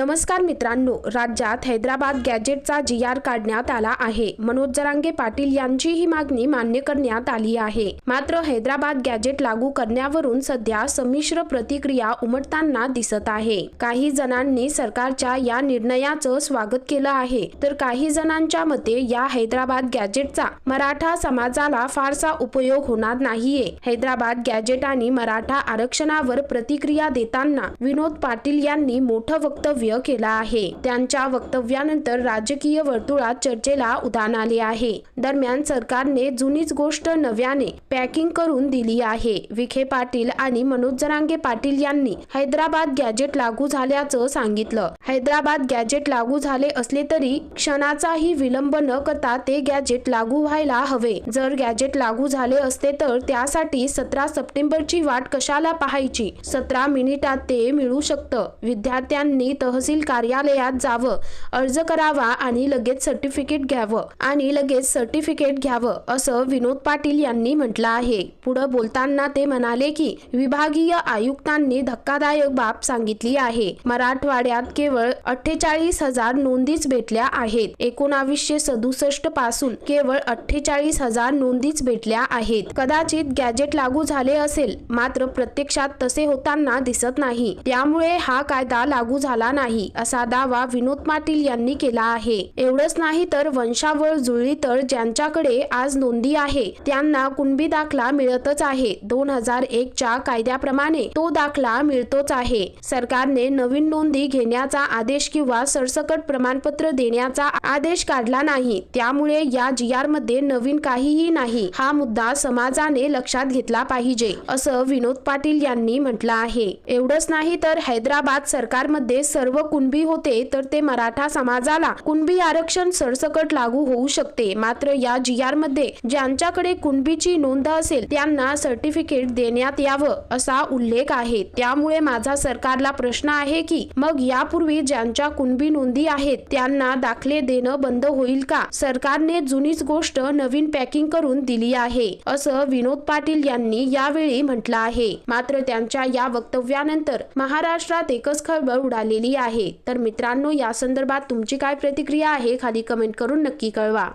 नमस्कार मित्रांनो राज्यात हैदराबाद गॅजेटचा जी आर काढण्यात आला आहे. मनोज जरांगे पाटील यांची ही मागणी मान्य करण्यात आली आहे. मात्र हैदराबाद गॅजेट लागू करण्यावरून सध्या संमिश्र प्रतिक्रिया उमटताना दिसत आहे. काही जणांनी सरकारच्या या निर्णयाचं स्वागत केलं आहे. तर काही जणांच्या मते या हैदराबाद गॅजेटचा मराठा समाजाला फारसा उपयोग होणार नाहीये. हैदराबाद गॅजेट आणि मराठा आरक्षणावर प्रतिक्रिया देताना विनोद पाटील यांनी मोठं वक्तव्य केलं आहे. त्यांच्या वक्तव्यानंतर राजकीय वर्तुळात चर्चेला उधाण आले आहे. दरम्यान सरकारने जुनीच गोष्ट नव्याने पॅकिंग करून दिली आहे. विखे पाटील आणि मनोज जरांगे पाटील यांनी हैदराबाद गॅजेट लागू झाल्याचं सांगितलं. हैदराबाद गॅजेट लागू झाले असले तरी क्षणाचाही विलंब न करता ते गॅजेट लागू व्हायला हवे. जर गॅजेट लागू झाले असते तर त्यासाठी सतरा सप्टेंबरची वाट कशाला पाहायची? सतरा मिनिटात ते मिळू शकतं. विद्यार्थ्यांनी तह तहसील कार्यालयात जावं अर्ज करावा आणि लगेच सर्टिफिकेट घ्यावं आणि लगेच सर्टिफिकेट घ्यावं असं विनोद पाटील यांनी म्हटलं आहे. पुढं बोलताना ते म्हणाले की विभागीय आयुक्तांनी धक्कादायक बाब सांगितली आहे. मराठवाड्यात केवळ अठ्ठेचाळीस हजार नोंदीच भेटल्या आहेत. एकोणावीसशे सदुसष्टपासून केवळ अठ्ठेचाळीस हजार नोंदीच भेटल्या आहेत. कदाचित गॅजेट लागू झाले असेल मात्र प्रत्यक्षात तसे होताना दिसत नाही. त्यामुळे हा कायदा लागू झाला नाही. नाही असा दावा विनोद पाटील यांनी केला आहे. एवढंच नाही तर वंशावळ जुळली तर ज्यांच्याकडे आज नोंदी आहे त्यांना कुणबी दाखला मिळतच आहे. दोन हजार एक च्या कायद्याप्रमाणे तो दाखला मिळतोच आहे. सरकारने नवीन नोंदी घेण्याचा आदेश किंवा सरसकट प्रमाणपत्र देण्याचा आदेश काढला नाही. त्यामुळे या जी आरमध्ये नवीन काहीही नाही. हा मुद्दा समाजाने लक्षात घेतला पाहिजे असं विनोद पाटील यांनी म्हटलं आहे. एवढंच नाही तर हैदराबाद सरकारमध्ये सर्व सर्व कुणबी होते तर ते मराठा समाजाला कुणबी आरक्षण सरसकट लागू होऊ शकते. मात्र या जी आरमध्ये ज्यांच्याकडे कुणबीची नोंद असेल त्यांना सर्टिफिकेट देण्यात यावं असा उल्लेख आहे. त्यामुळे माझा सरकारला प्रश्न आहे की मग यापूर्वी ज्यांच्या कुणबी नोंदी आहेत त्यांना दाखले देणं बंद होईल का? सरकारने जुनीच गोष्ट नवीन पॅकिंग करून दिली आहे असं विनोद पाटील यांनी यावेळी म्हटलं आहे. मात्र त्यांच्या या वक्तव्यानंतर महाराष्ट्रात एकच खळबळ उडालेली आहे. तर मित्रांनो या संदर्भात तुमची काय प्रतिक्रिया आहे खाली कमेंट करून नक्की कळवा.